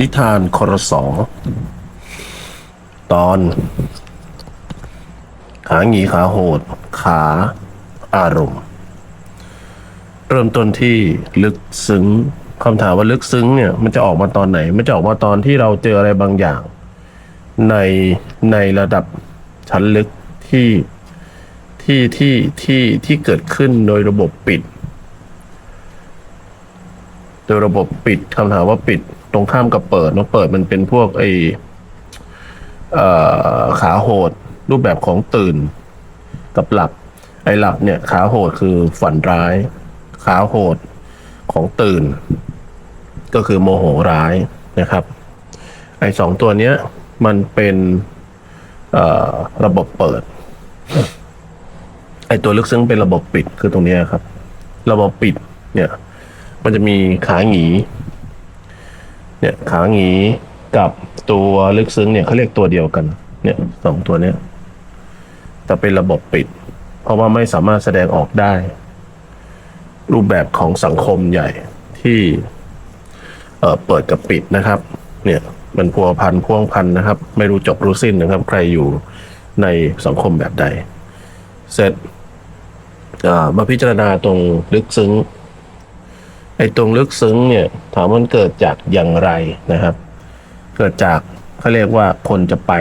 นิทานครสอตอน ขาหงีขาโหด ขาอารมณ์ เริ่มต้นที่ลึกซึ้งคำถามว่าลึกซึ้งเนี่ย มันจะออกมาตอนไหน มันจะออกมาตอนที่เราเจออะไรบางอย่าง ในในระดับชั้นลึกที่ที่ที่ที่ที่เกิดขึ้นโดยระบบปิด โดยระบบปิดคำถามว่าปิด ตรงข้ามกับเปิดเนาะเปิดมันเป็นพวกไอเอ่อขาโหด รูปแบบของตื่น กับหลับ ไอหลับเนี่ย ขาโหดคือฝันร้าย ขาโหดของตื่น ก็คือโมโหร้ายนะครับ ไอสองตัวเนี้ย มันเป็นระบบเปิด ไอตัวลึกซึ้งเป็นระบบปิดคือตรงนี้ครับ ระบบปิดเนี่ย มันจะมีขาหงี เนี่ยขาหงีกับตัวลึกซึ้งเนี่ยเขาเรียกตัวเดียวกัน เนี่ยสองตัวเนี้ยแต่เป็นระบบปิด เพราะว่าไม่สามารถแสดงออกได้ รูปแบบของสังคมใหญ่ที่เเปิดกับปิดนะครับ เนี่ยมันพัวพันพ่วงพันนะครับ ไม่รู้จบรู้สิ้นนะครับ ใครอยู่ในสังคมแบบใด เสร็จมาพิจารณาตรงลึกซึ้ง ไอ้ตรงลึกซึ้งเนี่ยถามว่ามันเกิดจากอย่างไรนะครับ เกิดจากเขาเรียกว่าคนจะไป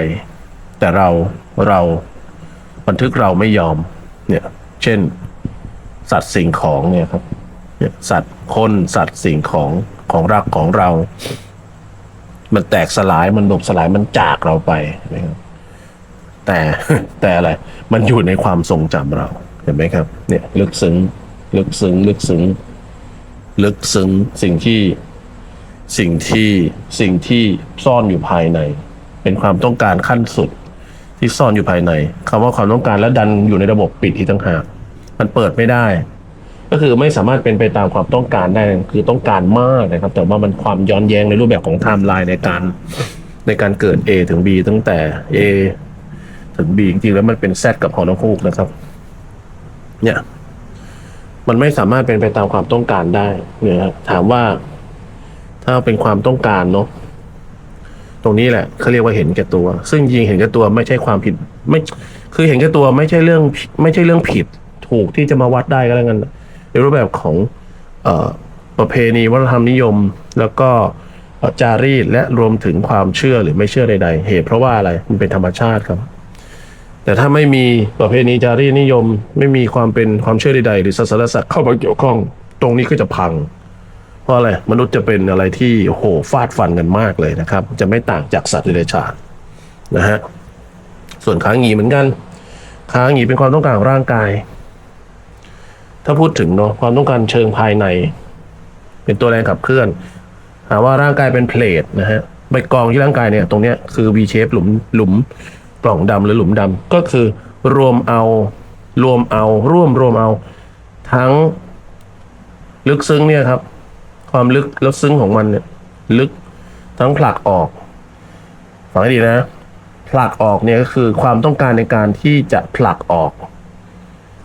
แต่เราเราบันทึกเราไม่ยอมเนี่ยเช่น สัตว์สิ่งของเนี่ยครับสัตว์คนสัตว์สิ่งของของรักของเรา มันแตกสลายมันบุบสลายมันจากเราไปนะครับแต่แต่อะไร มันอยู่ในความทรงจำเราเห็นไหมครับ เนี่ย ลึกซึ้ง ลึกซึ้ง ลึกซึ้ง ลึกซึ้งสิ่งที่สิ่งที่สิ่งที่ซ่อนอยู่ภายใน เป็นความต้องการขั้นสุดที่ซ่อนอยู่ภายในคำว่าความต้องการและดันอยู่ในระบบปิดที่ต่างหากมันเปิดไม่ได้ ก็คือไม่สามารถเป็นไปตามความต้องการได้คือต้องการมากนะครับ แต่ว่ามันความย้อนแย้งในรูปแบบของไทม์ไลน์ในการในการเกิด A ถึง B ตั้งแต่ A ถึง B จริงๆแล้วมันเป็น Z กับฮอร์นคูกนะครับ เนี่ย มันไม่สามารถเป็นไปตามความต้องการได้เนี่ยครับถามว่าถ้าเป็นความต้องการเนาะตรงนี้แหละเขาเรียกว่าเห็นแก่ตัว ซึ่งจริงเห็นแก่ตัวไม่ใช่ความผิด ไม่ คือเห็นแก่ตัวไม่ใช่เรื่อง ไม่ใช่เรื่องผิด ถูกที่จะมาวัดได้ก็แล้วกันในรูปแบบของเอประเพณีวัฒนธรรมนิยม แล้วก็จารีตและรวมถึงความเชื่อหรือไม่เชื่อใดๆเหตุเพราะว่าอะไรมันเป็นธรรมชาติครับ แต่ถ้าไม่มีประเพณีจารีตนิยม ไม่มีความเป็นความเชื่อใดๆหรือศาสนศาสตร์เข้ามาเกี่ยวข้อง ตรงนี้ก็จะพัง เพราะอะไรมนุษย์จะเป็นอะไรที่โหฟาดฟันกันมากเลยนะครับ จะไม่ต่างจากสัตว์เดรัจฉานนะฮะส่วนขาหงีเหมือนกันขาหงีเป็นความต้องการของร่างกาย ถ้าพูดถึงเนาะความต้องการเชิงภายใน เป็นตัวแรงขับเคลื่อน หาว่าร่างกายเป็นเพลทนะฮะใบกองที่ร่างกายเนี่ย ตรงเนี้ยคือ V shape หลุมหลุม ปล่องดำหรือหลุมดำก็คือรวมเอารวมเอาร่วมรวมเอา ทั้ง ลึกซึ้งเนี่ยครับ ความลึกแล้วซึ้งของมันเนี่ยลึกทั้งผลักออกฟังให้ดีนะผลักออกเนี่ยก็คือความต้องการในการที่จะผลักออก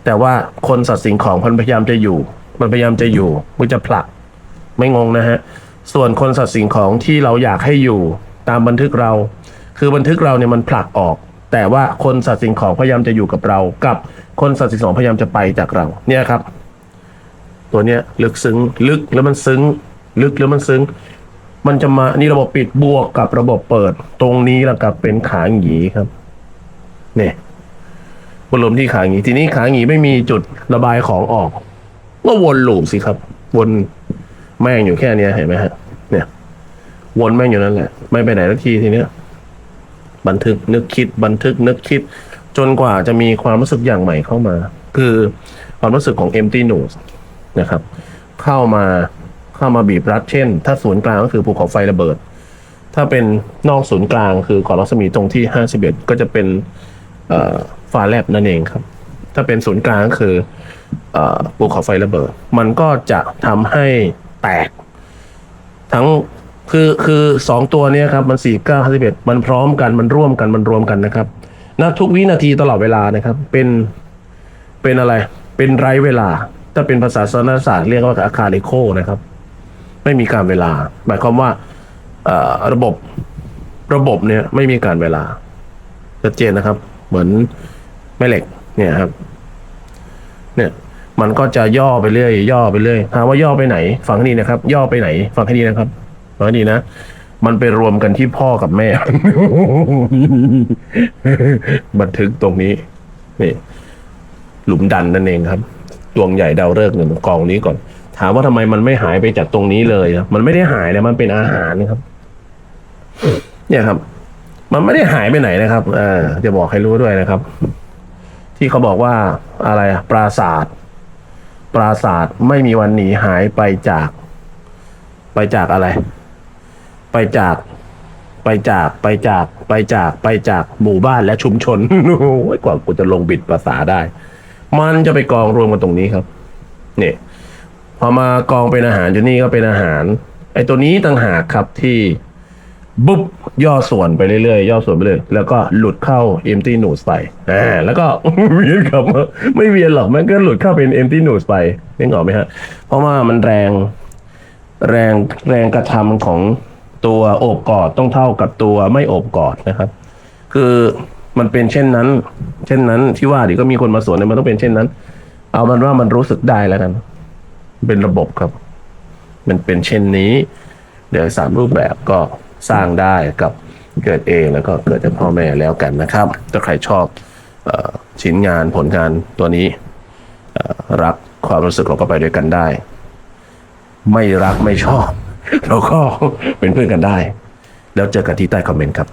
แต่ว่าคนสัตว์สิ่งของมันพยายามจะอยู่ มันพยายามจะอยู่มันจะผลักไม่งงนะฮะ ส่วนคนสัตว์สิ่งของที่เราอยากให้อยู่ตามบันทึกเรา คือบันทึกเราเนี่ยมันผลักออก แต่ว่าคนสัตว์สิ่งของพยายามจะอยู่กับเรา กับคนสัตว์สิ่งของพยายามจะไปจากเรา เนี่ยครับ ตัวเนี้ยลึกซึ้งลึกแล้วมันซึ้ง ลึกแล้วมันซึ้ง มันจะมานี่ระบบปิดบวกกับระบบเปิด ตรงนี้แหละครับเป็นขาหงีครับ เนี่ยบรมที่ขาหงีทีนี้ขาหงีไม่มีจุดระบายของออกก็วนลูปสิครับ วนแม่งอยู่แค่เนี้ยเห็นไหมฮะ เนี่ย วนแม่งอยู่นั่นแหละ ไม่ไปไหนสักทีทีเนี้ย บันทึกนึกคิดบันทึกนึกคิด จนกว่าจะมีความรู้สึกอย่างใหม่เข้ามา คือความรู้สึกของ empty nose นะครับ เข้ามาเข้ามาบีบรัด เช่น ถ้าศูนย์กลางก็คือภูเขาไฟระเบิด ถ้าเป็นนอกศูนย์กลางคือก่อนรัศมีตรงที่ 51 ก็จะเป็นฟ้าแลบนั่นเองครับ ถ้าเป็นศูนย์กลางก็คือเอ่อภูเขาไฟระเบิด มันก็จะทำให้แตกทั้ง คือคือสองตัวเนี้ยครับมันสี่เก้าห้าสิบเอ็ดมันพร้อมกันมันร่วมกันมันรวมกันนะครับณทุกวินาทีตลอดเวลานะครับ เป็นเป็นอะไร เป็นไรเวลา ถ้าเป็นภาษาศาสนศาสตร์เรียกว่าอาคาลิโคนะครับ ไม่มีการเวลา หมายความว่าระบบระบบเนี่ยไม่มีการเวลาชัดเจนนะครับ เหมือนแม่เหล็ก เนี่ยครับ เนี่ยมันก็จะย่อไปเรื่อยย่อไปเรื่อยถามว่าย่อไปไหน ฟังให้ดีนะครับ ย่อไปไหน ฟังให้ดีนะครับ ฟังให้ดีนะ มันไปรวมกันที่พ่อกับแม่ บันทึกตรงนี้ นี่ หลุมดันนั่นเองครับ ดวงใหญ่ดาวฤกษ์เนี่ยมันกองนี้ก่อน ถามว่าทำไมมันไม่หายไปจากตรงนี้เลยนะมันไม่ได้หายนะมันเป็นอาหารนะครับ เนี่ยครับ มันไม่ได้หายไปไหนนะครับเออจะบอกให้รู้ด้วยนะครับ ที่เขาบอกว่าอะไรปราศาสตร์ปราศาสตร์ไม่มีวันหนีหายไปจาก ไปจากอะไร จาก ไปจากไปจากไปจากไปจากหมู่บ้านและชุมชนโอ้ยกว่ากูจะลงบิดภาษาได้ มันจะไปกองรวมกันตรงนี้ครับเนี่ยพอมากองเป็นอาหารอยู่นี่ก็เป็นอาหาร ไอ้ตัวนี้ต่างหากครับที่บุ๊บย่อส่วนไปเรื่อยๆย่อส่วนไปเลยแล้วก็หลุดเข้า empty node ไปอ่าแล้วก็เวียนกลับมาไม่เวียนหรอกมันก็หลุดเข้าเป็น empty node ไปนึกออกไหมฮะ เพราะว่ามันแรง แรงแรงกระทำของ ตัวโอบกอดต้องเท่ากับตัวไม่โอบกอดนะครับ คือมันเป็นเช่นนั้น เช่นนั้นที่ว่าเดี๋ยวก็มีคนมาสวนเนี่ยมันต้องเป็นเช่นนั้น เอามันว่ามันรู้สึกได้แล้วกันเป็นระบบครับ มันเป็นเช่นนี้ เดี๋ยวสามรูปแบบก็สร้างได้กับเกิดเองแล้วก็เกิดจากพ่อแม่แล้วกันนะครับ ถ้าใครชอบอชิ้นงานผลงานตัวนี้รักความรู้สึกเราก็ไปด้วยกันได้ ไม่รักไม่ชอบ เราก็เป็นเพื่อนกันได้ แล้วเจอกันที่ใต้คอมเมนต์ครับ